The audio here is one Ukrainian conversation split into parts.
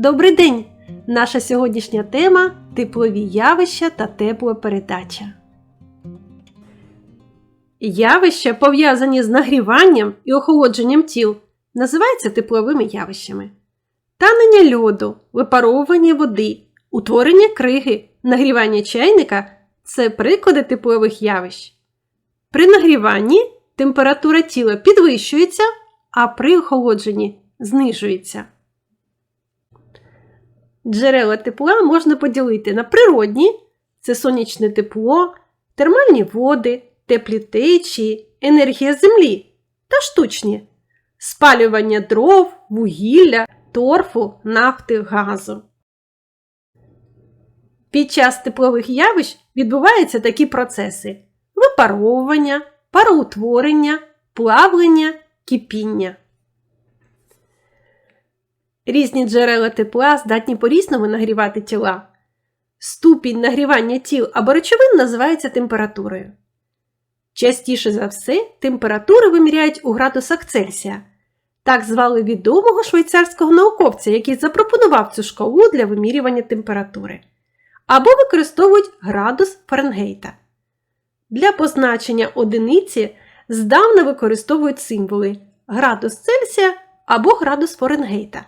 Добрий день! Наша сьогоднішня тема теплові явища та теплопередача. Явища, пов'язані з нагріванням і охолодженням тіл, називаються тепловими явищами. Танення льоду, випаровування води, утворення криги, нагрівання чайника це приклади теплових явищ. При нагріванні температура тіла підвищується, а при охолодженні знижується. Джерела тепла можна поділити на природні це сонячне тепло, термальні води, теплі течії, енергія землі та штучні спалювання дров, вугілля, торфу, нафти, газу. Під час теплових явищ відбуваються такі процеси: випаровування, пароутворення, плавлення, кипіння. Різні джерела тепла здатні по-різному нагрівати тіла. Ступінь нагрівання тіл або речовин називається температурою. Частіше за все, температури виміряють у градусах Цельсія. Так звали відомого швейцарського науковця, який запропонував цю шкалу для вимірювання температури. Або використовують градус Фаренгейта. Для позначення одиниці здавна використовують символи градус Цельсія або градус Фаренгейта.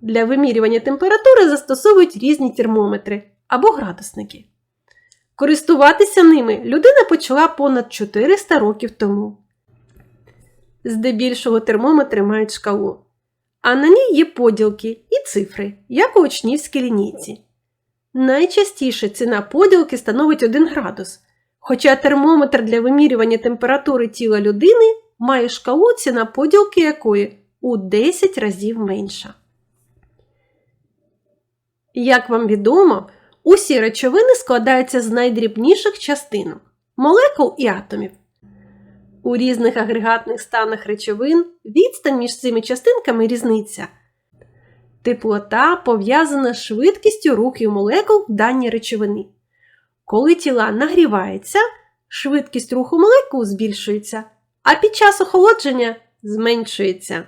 Для вимірювання температури застосовують різні термометри або градусники. Користуватися ними людина почала понад 400 років тому. Здебільшого термометри мають шкалу, а на ній є поділки і цифри, як у учнівській лінійці. Найчастіше ціна поділки становить 1 градус, хоча термометр для вимірювання температури тіла людини має шкалу ціна поділки якої у 10 разів менша. Як вам відомо, усі речовини складаються з найдрібніших частинок молекул і атомів. У різних агрегатних станах речовин відстань між цими частинками різниця. Теплота пов'язана з швидкістю рухів молекул в даній речовини. Коли тіла нагріваються, швидкість руху молекул збільшується, а під час охолодження зменшується.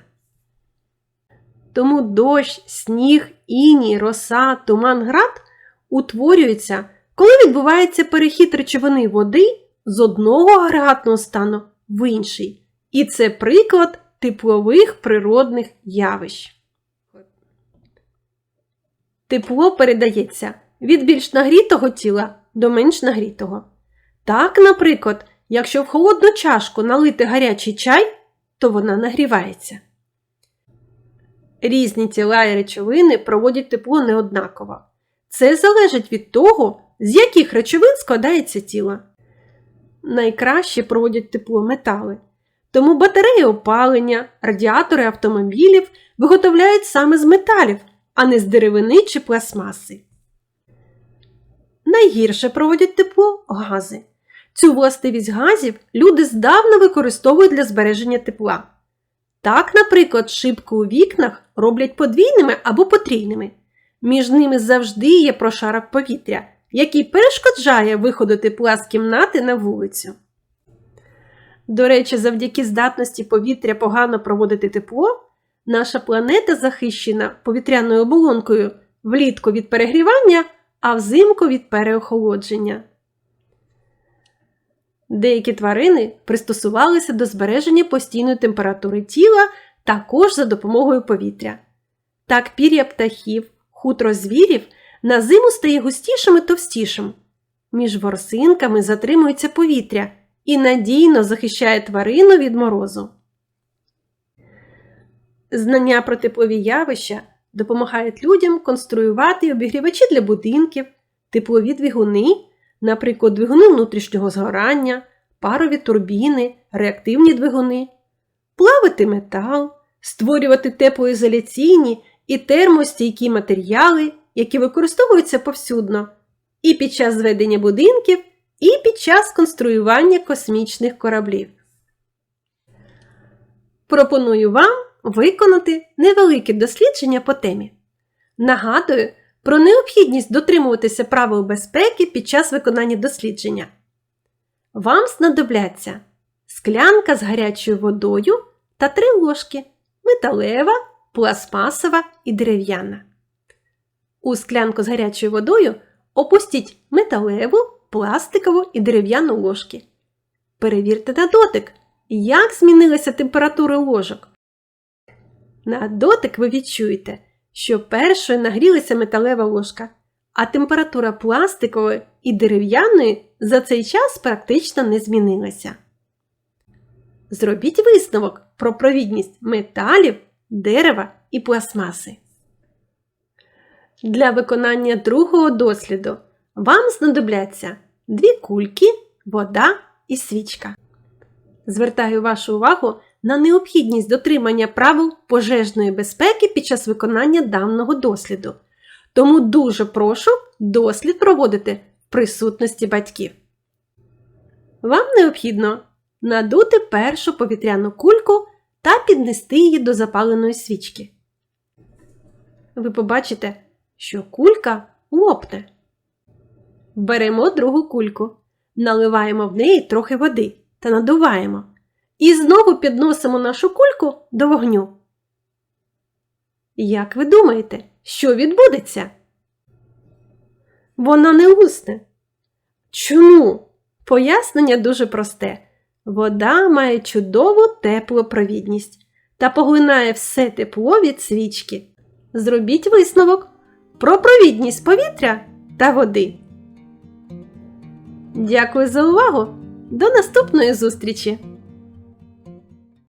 Тому дощ, сніг, іній, роса, туман, град утворюються, коли відбувається перехід речовини води з одного агрегатного стану в інший. І це приклад теплових природних явищ. Тепло передається від більш нагрітого тіла до менш нагрітого. Так, наприклад, якщо в холодну чашку налити гарячий чай, то вона нагрівається. Різні тіла і речовини проводять тепло неоднаково. Це залежить від того, з яких речовин складається тіло. Найкраще проводять тепло метали. Тому батареї опалення, радіатори автомобілів виготовляють саме з металів, а не з деревини чи пластмаси. Найгірше проводять тепло гази. Цю властивість газів люди здавна використовують для збереження тепла. Так, наприклад, шибки у вікнах роблять подвійними або потрійними. Між ними завжди є прошарок повітря, який перешкоджає виходу тепла з кімнати на вулицю. До речі, завдяки здатності повітря погано проводити тепло, наша планета захищена повітряною оболонкою влітку від перегрівання, а взимку від переохолодження. Деякі тварини пристосувалися до збереження постійної температури тіла також за допомогою повітря. Так пір'я птахів, хутро звірів на зиму стає густішим і товстішим. Між ворсинками затримується повітря і надійно захищає тварину від морозу. Знання про теплові явища допомагають людям конструювати обігрівачі для будинків, теплові двигуни наприклад, двигуни внутрішнього згорання, парові турбіни, реактивні двигуни, плавити метал, створювати теплоізоляційні і термостійкі матеріали, які використовуються повсюдно, і під час зведення будинків, і під час конструювання космічних кораблів. Пропоную вам виконати невелике дослідження по темі. Нагадую, про необхідність дотримуватися правил безпеки під час виконання дослідження. Вам знадобляться склянка з гарячою водою та три ложки металева, пластмасова і дерев'яна. У склянку з гарячою водою опустіть металеву, пластикову і дерев'яну ложки. Перевірте на дотик, як змінилася температура ложок. На дотик ви відчуєте, що першою нагрілася металева ложка, а температура пластикової і дерев'яної за цей час практично не змінилася. Зробіть висновок про провідність металів, дерева і пластмаси. Для виконання другого досліду вам знадобляться дві кульки, вода і свічка. Звертаю вашу увагу на необхідність дотримання правил пожежної безпеки під час виконання даного досліду. Тому дуже прошу дослід проводити в присутності батьків. Вам необхідно надути першу повітряну кульку та піднести її до запаленої свічки. Ви побачите, що кулька лопне. Беремо другу кульку, наливаємо в неї трохи води та надуваємо. І знову підносимо нашу кульку до вогню. Як ви думаєте, що відбудеться? Вона не усне. Чому? Пояснення дуже просте. Вода має чудову теплопровідність та поглинає все тепло від свічки. Зробіть висновок про провідність повітря та води. Дякую за увагу! До наступної зустрічі!